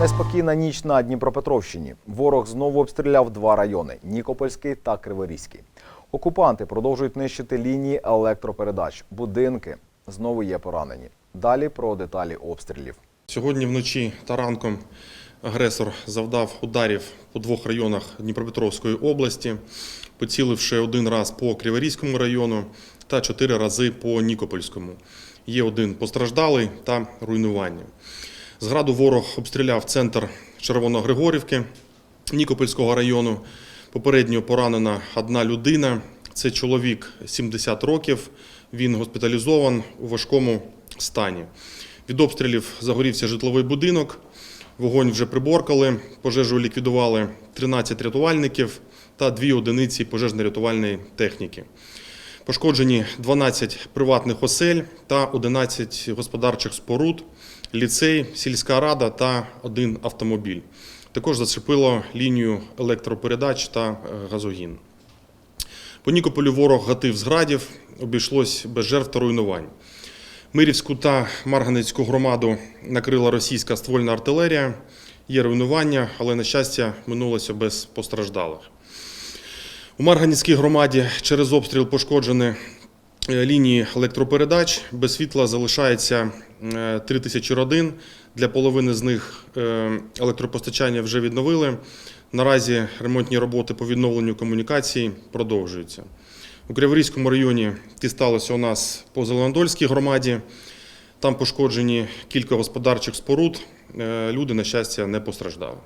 Неспокійна ніч на Дніпропетровщині. Ворог знову обстріляв два райони Нікопольський та Криворізький. Окупанти продовжують нищити лінії електропередач. Будинки знову є поранені. Далі про деталі обстрілів. Сьогодні вночі та ранком агресор завдав ударів по двох районах Дніпропетровської області, поціливши один раз по Криворізькому району та чотири рази по Нікопольському. Є один постраждалий та руйнування. З ворог обстріляв центр Червоногригорівки Нікопольського району. Попередньо поранена одна людина. Це чоловік 70 років. Він госпіталізован у важкому стані. Від обстрілів загорівся житловий будинок. Вогонь вже приборкали, пожежу ліквідували 13 рятувальників та дві одиниці пожежно-рятувальної техніки. Пошкоджені 12 приватних осель та 11 господарчих споруд, ліцей, сільська рада та один автомобіль. Також зачепило лінію електропередач та е, газогін. По Нікополю ворог гатив з градів, обійшлось без жертв та руйнувань. Мирівську та Марганецьку громаду накрила російська ствольна артилерія. Є руйнування, але, на щастя, минулося без постраждалих. У Марганецькій громаді через обстріл пошкоджені е, лінії електропередач. Без світла залишається е, 3 тисячі родин. Для половини з них е, електропостачання вже відновили. Наразі ремонтні роботи по відновленню комунікацій продовжуються. У Криворізькому районі дісталося у нас по Зеленодольській громаді. Там пошкоджені кілька господарчих споруд. Е, Люди, на щастя, не постраждали.